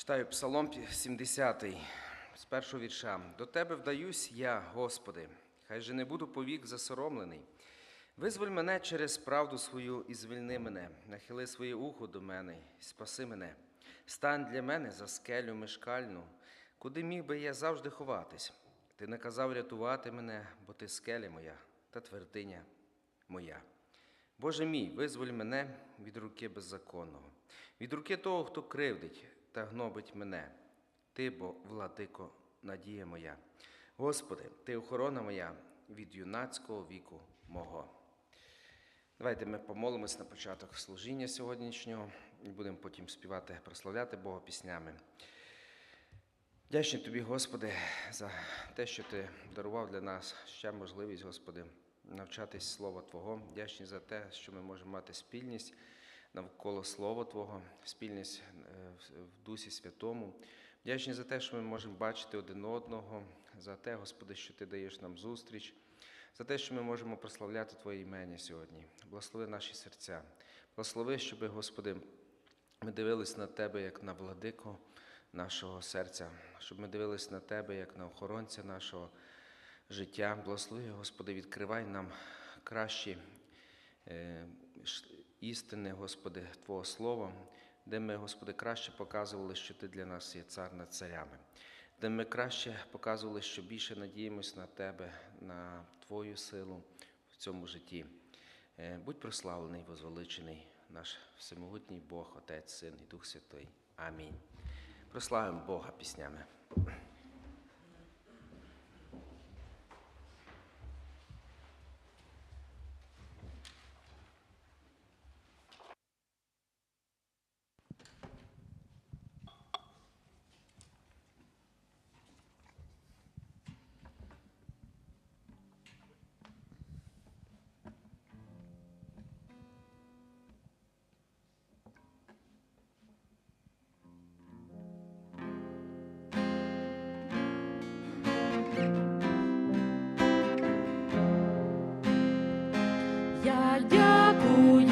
Читаю Псалом 70 з першого вірша. До Тебе вдаюсь я, Господи, хай же не буду повік засоромлений. Визволь мене через правду свою і звільни мене, нахили своє ухо до мене, і спаси мене. Стань для мене за скелю мешкальну, куди міг би я завжди ховатись. Ти наказав рятувати мене, бо ти скеля моя та твердиня моя. Боже мій, визволь мене від руки беззаконного, від руки того, хто кривдить та гнобить мене. Ти, бо, владико, надія моя. Господи, Ти охорона моя від юнацького віку мого. Давайте ми помолимось на початок служіння сьогоднішнього і будемо потім співати, прославляти Бога піснями. Дячний тобі, Господи, за те, що Ти дарував для нас ще можливість, Господи, навчатись Слова Твого. Вдячні за те, що ми можемо мати спільність навколо Слова Твого, спільність е, в- Дусі Святому. Вдячні за те, що ми можемо бачити один одного, за те, Господи, що Ти даєш нам зустріч, за те, що ми можемо прославляти Твоє імення сьогодні. Благослови наші серця. Благослови, щоби, Господи, ми дивились на Тебе як на владику нашого серця, щоб ми дивились на Тебе як на охоронця нашого життя. Благослови, Господи, відкривай нам кращі е, істини, Господи, Твого Слова, де ми, Господи, краще показували, що Ти для нас є цар над царями, де ми краще показували, що більше надіємось на Тебе, на Твою силу в цьому житті. Е, Будь прославлений, возвеличений наш всемогутній Бог, Отець, Син і Дух Святий. Амінь. Прославимо Бога піснями. Я дякую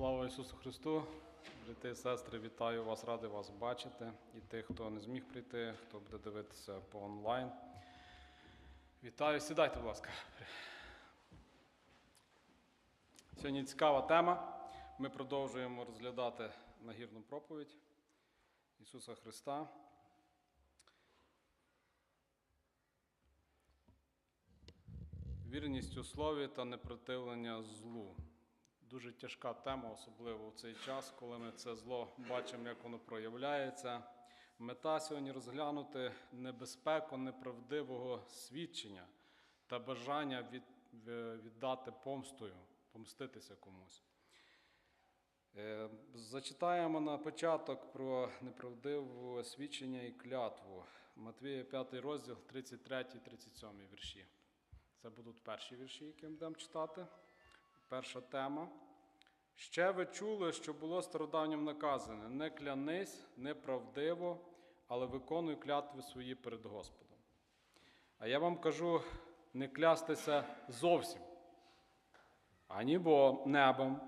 Слава Ісусу Христу! Брати сестри, вітаю вас, радий вас бачити. І тих, хто не зміг прийти, хто буде дивитися по онлайн. Вітаю, сідайте, будь ласка. Сьогодні цікава тема. Ми продовжуємо розглядати нагірну проповідь Ісуса Христа. Вірність у слові та непротивлення злу. Дуже тяжка тема, особливо в цей час, коли ми це зло бачимо, як воно проявляється. Мета сьогодні розглянути небезпеку неправдивого свідчення та бажання від, віддати помстою, помститися комусь. Е, Зачитаємо на початок про неправдиве свідчення і клятву. Матвія 5 розділ, 33-37 вірші. Це будуть перші вірші, які ми будемо читати. Перша тема. Ще ви чули, що було стародавнім наказане: не клянись неправдиво, але виконуй клятви свої перед Господом. А я вам кажу, не клястися зовсім, ані бо небом,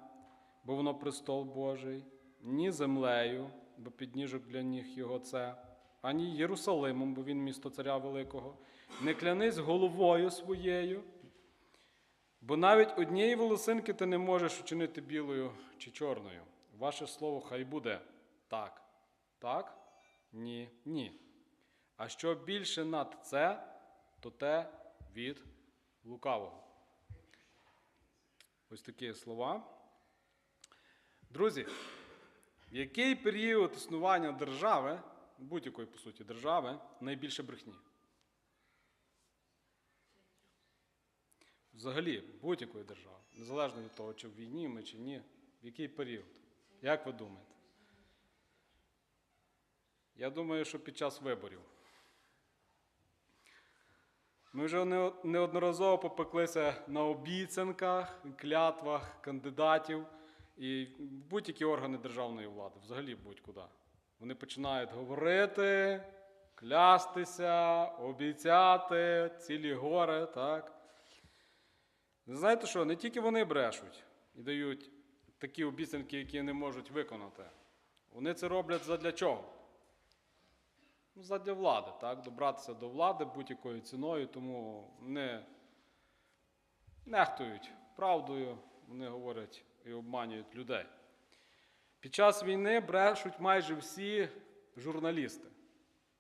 бо воно престол Божий, ні землею, бо підніжок для ніг його це, ані Єрусалимом, бо він місто царя Великого. Не клянись головою своєю, Бо навіть однієї волосинки ти не можеш учинити білою чи чорною. Ваше слово хай буде так. Так? Ні, ні. А що більше над це, то те від лукавого. Ось такі слова. Друзі, в який період існування держави, будь-якої по суті держави, найбільше брехні? Взагалі, будь-якої держави, незалежно від того, чи в війні ми чи ні, в який період? Як ви думаєте? Я думаю, що під час виборів. Ми вже неодноразово попеклися на обіцянках, клятвах кандидатів і будь-які органи державної влади, взагалі будь-куди. Вони починають говорити, клястися, обіцяти, цілі гори, так? Ви знаєте що, не тільки вони брешуть і дають такі обіцянки, які не можуть виконати. Вони це роблять задля чого? Ну, задля влади, так? Добратися до влади будь-якою ціною, тому не нехтують правдою, вони говорять і обманюють людей. Під час війни брешуть майже всі журналісти.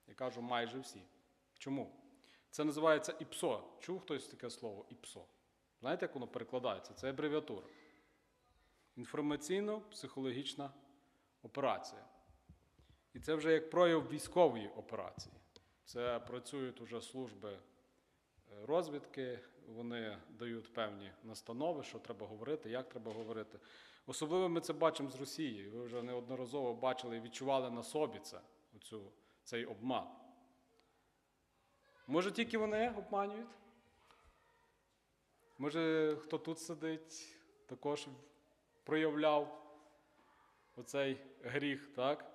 Я кажу майже всі. Чому? Це називається ІПСО. Чув хтось таке слово ІПСО? Знаєте, як воно перекладається? Це абревіатура. Інформаційно-психологічна операція. І це вже як прояв військової операції. Це працюють уже служби е, розвідки, вони дають певні настанови, що треба говорити, як треба говорити. Особливо ми це бачимо з Росії. Ви вже неодноразово бачили і відчували на собі це, оцю, цей обман. Може, тільки вони обманюють? Може, хто тут сидить, також проявляв оцей гріх, так?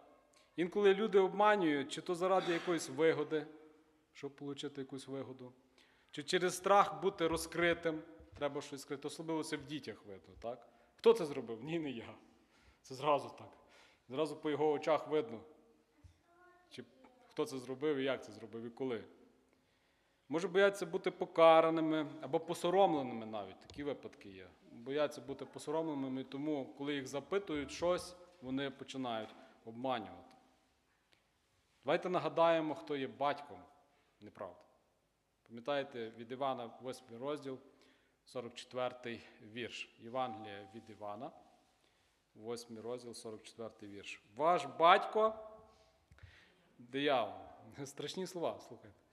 Інколи люди обманюють, чи то заради якоїсь вигоди, щоб отримати якусь вигоду, чи через страх бути розкритим, треба щось скрити. Особливо це в дітях видно, так? Хто це зробив? Ні, не я. Це зразу так. Зразу по його очах видно, чи хто це зробив і як це зробив, і коли. Може, бояться бути покараними або посоромленими навіть. Такі випадки є. Бояться бути посоромленими, тому, коли їх запитують щось, вони починають обманювати. Давайте нагадаємо, хто є батьком неправда. Пам'ятаєте, від Івана, 8 розділ, 44 вірш. Євангелія від Івана, 8 розділ, 44 вірш. Ваш батько диявол. Страшні слова, слухайте.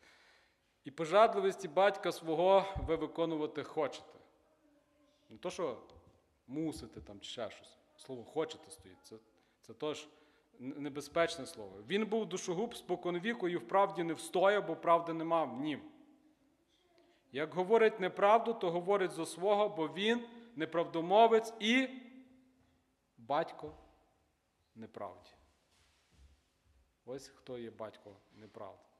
І пожадливості батька свого ви виконувати хочете. Не то, що мусите там чи ще щось. Слово хочете стоїть. Це, це теж небезпечне слово. Він був душогуб споконвіку і вправді не встояв, бо правди нема в нім. Як говорить неправду, то говорить зо свого, бо він неправдомовець і батько неправді. Ось хто є батько неправди.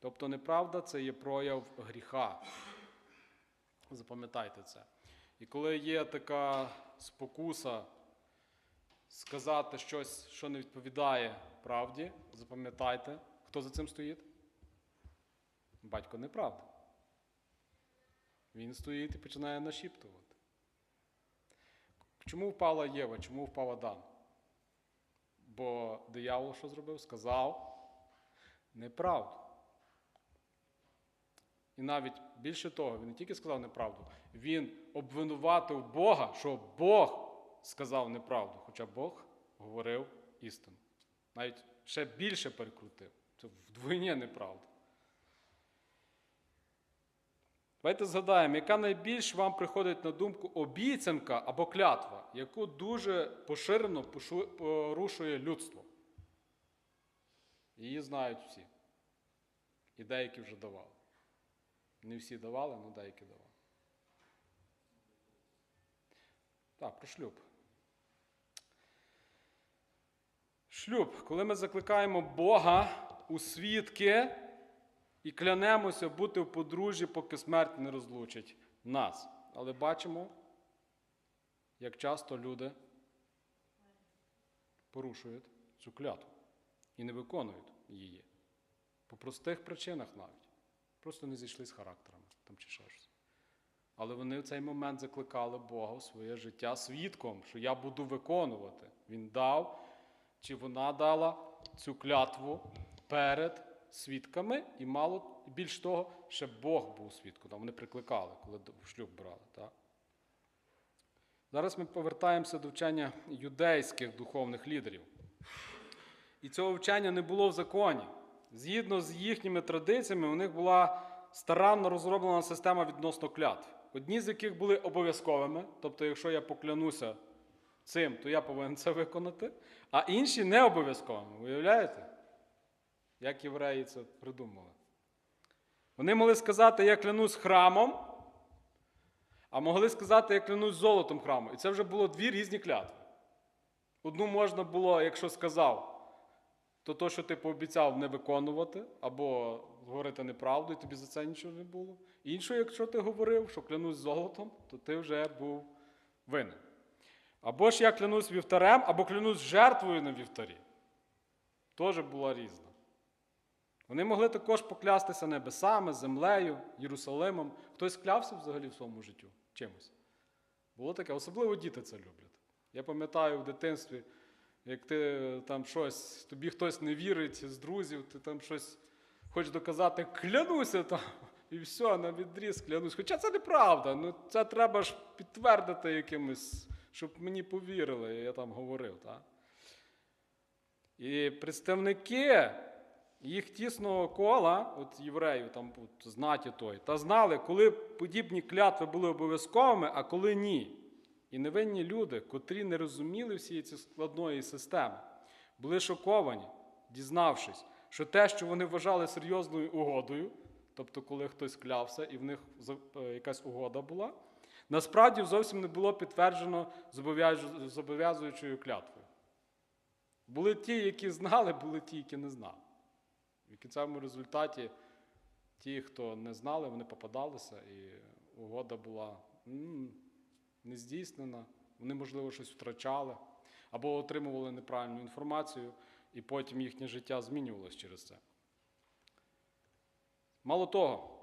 Тобто неправда це є прояв гріха. Запам'ятайте це. І коли є така спокуса сказати щось, що не відповідає правді, запам'ятайте, хто за цим стоїть? Батько неправда. Він стоїть і починає нашіптувати. Чому впала Єва? Чому впав Адам? Бо диявол що зробив? Сказав неправду. І навіть більше того, він не тільки сказав неправду, він обвинуватив Бога, що Бог сказав неправду, хоча Бог говорив істину. Навіть ще більше перекрутив. Це вдвоє неправда. Давайте згадаємо, яка найбільш вам приходить на думку обіцянка або клятва, яку дуже поширено порушує людство. Її знають всі. І деякі вже давали. Не всі давали, але деякі давали. Так, про шлюб. Шлюб, коли ми закликаємо Бога у свідки і клянемося бути в подружжі, поки смерть не розлучить нас. Але бачимо, як часто люди порушують цю клятву і не виконують її. По простих причинах навіть. Просто не зійшли з характерами там чи ще щось. Але вони в цей момент закликали Бога в своє життя свідком, що я буду виконувати. Він дав, чи вона дала цю клятву перед свідками, і мало більш того, ще Бог був свідком. Там вони прикликали, коли шлюб брали. Так? Зараз ми повертаємося до вчення юдейських духовних лідерів. І цього вчення не було в законі. Згідно з їхніми традиціями, у них була старанно розроблена система відносно клятв, одні з яких були обов'язковими, тобто, якщо я поклянуся цим, то я повинен це виконати, а інші не обов'язковими. Уявляєте? Як євреї це придумали? Вони могли сказати, я клянусь храмом, а могли сказати, я клянусь золотом храму. І це вже було дві різні клятви. Одну можна було, якщо сказав, то то, що ти пообіцяв не виконувати, або говорити неправду, і тобі за це нічого не було. Іншу, якщо ти говорив, що клянусь золотом, то ти вже був винен. Або ж я клянусь вівтарем, або клянусь жертвою на вівтарі. Теж була різна. Вони могли також поклястися небесами, землею, Єрусалимом. Хтось клявся взагалі в своєму життю чимось. Було таке, особливо діти це люблять. Я пам'ятаю в дитинстві, як ти е, там щось, тобі хтось не вірить з друзів, ти там щось хочеш доказати, клянуся там, і все, на відріз клянусь. Хоча це неправда, ну це треба ж підтвердити якимось, щоб мені повірили, я там говорив. Так? І представники їх тісного кола, от євреїв, там знаті той, та знали, коли подібні клятви були обов'язковими, а коли ні. І невинні люди, котрі не розуміли всієї цієї складної системи, були шоковані, дізнавшись, що те, що вони вважали серйозною угодою, тобто, коли хтось клявся і в них е, якась угода була, насправді зовсім не було підтверджено зобов'язуючою клятвою. Були ті, які знали, були ті, які не знали. В кінцевому результаті ті, хто не знали, вони попадалися, і угода була не здійснена. Вони, можливо, щось втрачали або отримували неправильну інформацію, і потім їхнє життя змінювалося через це. Мало того,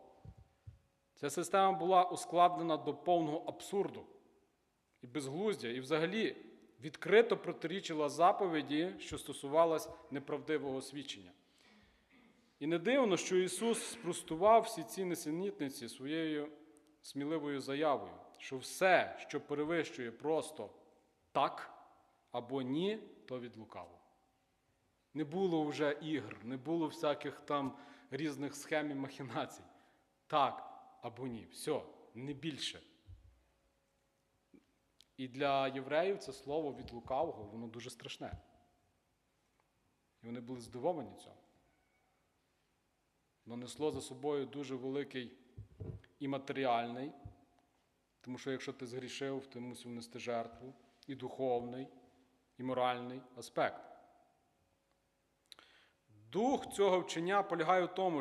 ця система була ускладнена до повного абсурду і безглуздя, і взагалі відкрито протирічила заповіді, що стосувалась неправдивого свідчення. І не дивно, що Ісус спростував всі ці несенітниці своєю сміливою заявою, що все, що перевищує просто так або ні, то від лукавого. Не було вже ігр, не було всяких там різних схем і махінацій. Так або ні. Все, не більше. І для євреїв це слово від лукавого, воно дуже страшне. І вони були здивовані цьому. Воно за собою дуже великий і матеріальний, тому що якщо ти згрішив, ти мусив нести жертву, і духовний, і моральний аспект. Дух цього вчення полягає в тому,